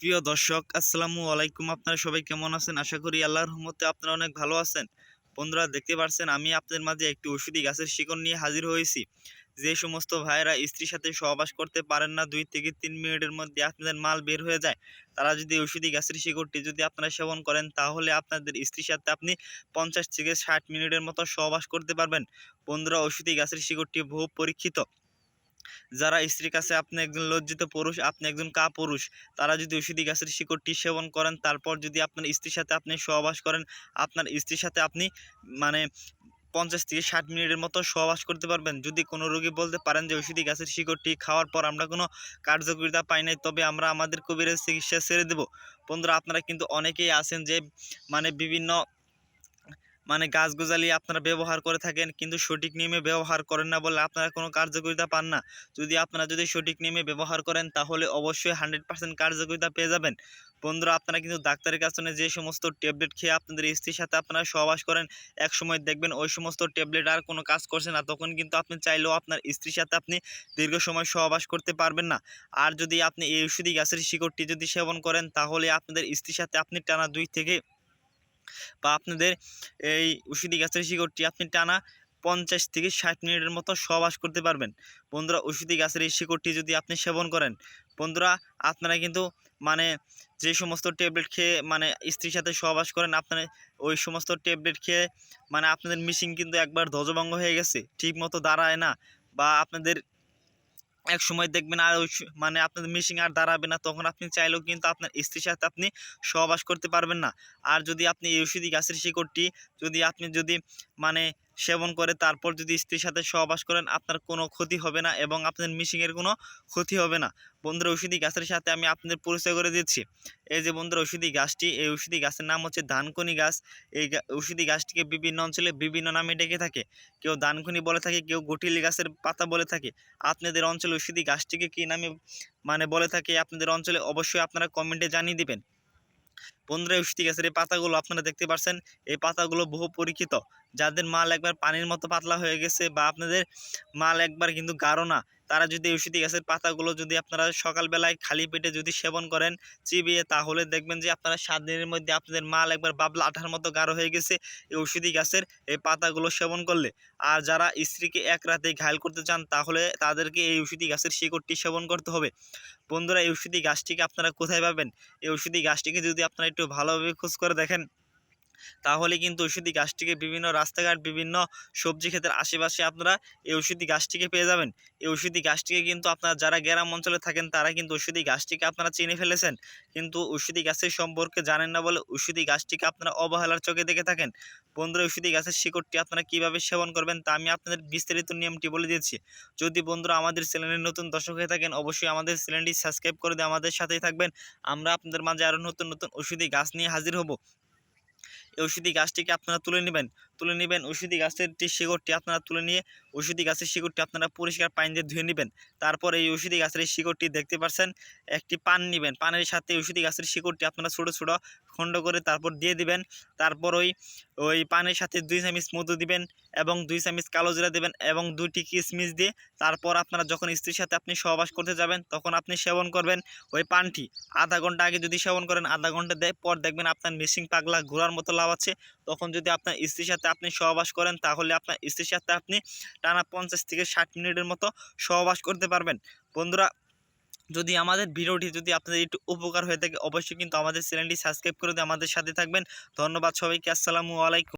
প্রিয় দর্শক, আসসালামু আলাইকুম। আপনারা সবাই কেমন আছেন? আশা করি আল্লাহর রহমতে আপনারা অনেক ভালো আছেন। বন্ধুরা, দেখতে পাচ্ছেন আমি আপনাদের মাঝে একটি ওষুধি গাছের শিকড় নিয়ে হাজির হয়েছি। যে সমস্ত ভাইয়েরা স্ত্রীর সাথে সহবাস করতে পারেন না, দুই থেকে তিন মিনিটের মধ্যে আপনাদের মাল বের হয়ে যায়। তারা যদি ওষুধি গাছের শিকড়টি যদি আপনারা সেবন করেন, তাহলে আপনাদের স্ত্রীর সাথে আপনি পঞ্চাশ থেকে ষাট মিনিটের মতো সহবাস করতে পারবেন। বন্ধুরা ওষুধি গাছের শিকড়টি বহু পরীক্ষিত। যারা স্ত্রীর কাছে আপনি একজন লজ্জিত পুরুষ, আপনি একজন কা পুরুষ তারা যদি ওষুধি গাছের শিকড়টি সেবন করেন, তারপর যদি আপনার স্ত্রীর সাথে আপনি সহবাস করেন, আপনার স্ত্রীর সাথে আপনি মানে পঞ্চাশ থেকে ষাট মিনিটের মতো সহবাস করতে পারবেন। যদি কোনো রোগী বলতে পারেন যে ওষুধি গাছের শিকড়টি খাওয়ার পর আমরা কোনো কার্যকারিতা পাই নাই, তবে আমরা আমাদের কবিরের চিকিৎসা ছেড়ে দেব। বন্ধুরা, আপনারা কিন্তু অনেকেই আছেন যে মানে বিভিন্ন মানে গাছ গোজালি আপনারা ব্যবহার করে থাকেন, কিন্তু সঠিক নিয়মে ব্যবহার করেন না বলে আপনারা কোনো কার্যকারিতা পান না। যদি আপনারা যদি সঠিক নিয়মে ব্যবহার করেন, তাহলে অবশ্যই হান্ড্রেড পার্সেন্ট কার্যকারিতা পেয়ে যাবেন। বন্ধুরা, আপনারা কিন্তু ডাক্তারের কাছে যে সমস্ত ট্যাবলেট খেয়ে আপনাদের স্ত্রীর সাথে আপনারা সহবাস করেন, এক সময় দেখবেন ওই সমস্ত ট্যাবলেট আর কোনো কাজ করছে না, তখন কিন্তু আপনি চাইলেও আপনার স্ত্রীর সাথে আপনি দীর্ঘ সময় সহবাস করতে পারবেন না। আর যদি আপনি এই ওষুধি গাছের শিকড়টি যদি সেবন করেন, তাহলে আপনাদের স্ত্রীর সাথে আপনি টানা দুই থেকে বা আপনাদের এই ওষুধি গাছের শিকড়টি আপনি টানা পঞ্চাশ থেকে ষাট মিনিটের মতো সহবাস করতে পারবেন। বন্ধুরা, ওষুধি গাছের এই শিকড়টি যদি আপনি সেবন করেন, বন্ধুরা, আপনারা কিন্তু মানে যে সমস্ত ট্যাবলেট খেয়ে মানে স্ত্রীর সাথে সহবাস করেন, আপনারা ওই সমস্ত ট্যাবলেট খেয়ে মানে আপনাদের মিশিং কিন্তু একবার ধ্বজভঙ্গ হয়ে গেছে। ঠিক মতো দাঁড়ায় না বা আপনাদের এক সময় দেখবেন আর ওই মানে আপনাদের মিশিং আর দাঁড়াবে না, তখন আপনি চাইলেও কিন্তু আপনার স্ত্রীর সাথে আপনি সহবাস করতে পারবেন না। আর যদি আপনি এই ওষুধি গাছের শিকড়টি যদি আপনি যদি মানে সেবন করে, তারপর যদি স্ত্রীর সাথে সহবাস করেন, আপনার কোনো ক্ষতি হবে না এবং আপনাদের মিশিংয়ের কোনো ক্ষতি হবে না। বন্ধুরা ওষুধি গাছের সাথে আমি আপনাদের পরিচয় করে দিচ্ছি। এই যে বন্ধুরা ওষুধি গাছটি, এই ওষুধি গাছের নাম হচ্ছে ধানকনি গাছ। এই ওষুধি গাছটিকে বিভিন্ন অঞ্চলে বিভিন্ন নামে ডেকে থাকে। কেউ দানখনি বলে থাকে, কেউ গটিলি গাছের পাতা বলে থাকে। আপনাদের অঞ্চলে ওষুধি গাছটিকে কী নামে মানে বলে থাকে, আপনাদের অঞ্চলে অবশ্যই আপনারা কমেন্টে জানিয়ে দিবেন। বন্ধুরা উষ্টি গাছের এই পাতাগুলো আপনারা দেখতে পাচ্ছেন এই পাতাগুলো বহু পরীক্ষিত। যাদের মাল একবার পানির মতো পাতলা হয়ে গেছে বা আপনাদের মাল একবার কিন্তু গাঢ় না তারা যদি ঔষধি গাছের পাতাগুলো যদি আপনারা সকালবেলায় খালি পেটে যদি সেবন করেন চিবিয়ে, তাহলে দেখবেন যে আপনারা সাত দিনের মধ্যে আপনাদের মাল একবার বাবলা আঠার মতো গাঢ় হয়ে গেছে এই ঔষধি গাছের এই পাতাগুলো সেবন করলে। আর যারা স্ত্রীকে এক রাতে ঘায়ল করতে চান, তাহলে তাদেরকে এই ঔষধি গাছের শিকড়টি সেবন করতে হবে। বন্ধুরা, এই ঔষধি গাছটিকে আপনারা কোথায় পাবেন? এই ঔষধি গাছটিকে যদি আপনারা একটু ভালোভাবে খোঁজ করে দেখেন। তাহলে কিন্তু ঔষধি গাছটিকে বিভিন্ন রাস্তাঘাট, বিভিন্ন সবজি ক্ষেতের আশেপাশে আপনারা এই ঔষধি গাছটিকে পেয়ে যাবেন। এই ঔষধি গাছটিকে কিন্তু আপনারা যারা গ্রাম অঞ্চলে থাকেন, তারা কিন্তু ঔষধি গাছটিকে আপনারা চিনে ফেলেছেন। কিন্তু ঔষধি গাছের সম্পর্কে জানেন না বলে ঔষধি গাছটিকে আপনারা অবহেলার চোখে দেখে থাকেন। বন্ধুরা, ঔষধি গাছের শিকড়টি আপনারা কীভাবে সেবন করবেন তা আমি আপনাদের বিস্তারিত নিয়মটি বলে দিয়েছি। যদি বন্ধুরা আমাদের চ্যানেলের নতুন দর্শক হয়ে থাকেন, অবশ্যই আমাদের চ্যানেলটি সাবস্ক্রাইব করে দিয়ে আমাদের সাথেই থাকবেন। আমরা আপনাদের মাঝে আরও নতুন নতুন ঔষধি গাছ নিয়ে হাজির হব। ওষুধি গাছটিকে আপনারা তুলে নেবেন। তুলে নেবেন ওষুধি গাছের শিকড়টি আপনারা তুলে নিয়ে ওষুধি গাছের শিকড়টি আপনারা পরিষ্কার পানি দিয়ে ধুয়ে নেবেন। তারপর এই ওষুধি গাছের শিকড়টি দেখতে পাচ্ছেন, একটি পান নেবেন। পানের সাথে ওষুধি গাছের শিকড়টি আপনারা ছোটো ছোটো খণ্ড করে তারপর দিয়ে দিবেন। তারপর ওই ওই পানের সাথে দুই চামচ মধু দিবেন এবং দুই চামচ কালো জিরা দেবেন এবং দুইটি কিশমিশ দিয়ে তারপর আপনারা যখন স্ত্রীর সাথে আপনি সহবাস করতে যাবেন, তখন আপনি সেবন করবেন ওই পানটি। আধা ঘণ্টা আগে যদি সেবন করেন, আধা ঘণ্টা দেয়, পর দেখবেন আপনার মিসিং পাগলা ঘোরার মতো লাভাচ্ছে তখন যদি আপনার স্ত্রীর সাথে আপনি সহবাস করেন, তাহলে আপনার স্ত্রীর সাথে আপনি টানা পঞ্চাশ থেকে ষাট মিনিটের মতো সহবাস করতে পারবেন। বন্ধুরা যদি আমাদের ভিডিওটি যদি আপনাদের একটু উপকার হয়ে থাকে, অবশ্যই কিন্তু আমাদের চ্যানেলটি সাবস্ক্রাইব করে দিয়ে আমাদের সাথে থাকবেন। ধন্যবাদ সবাইকে, আসসালামু আলাইকুম।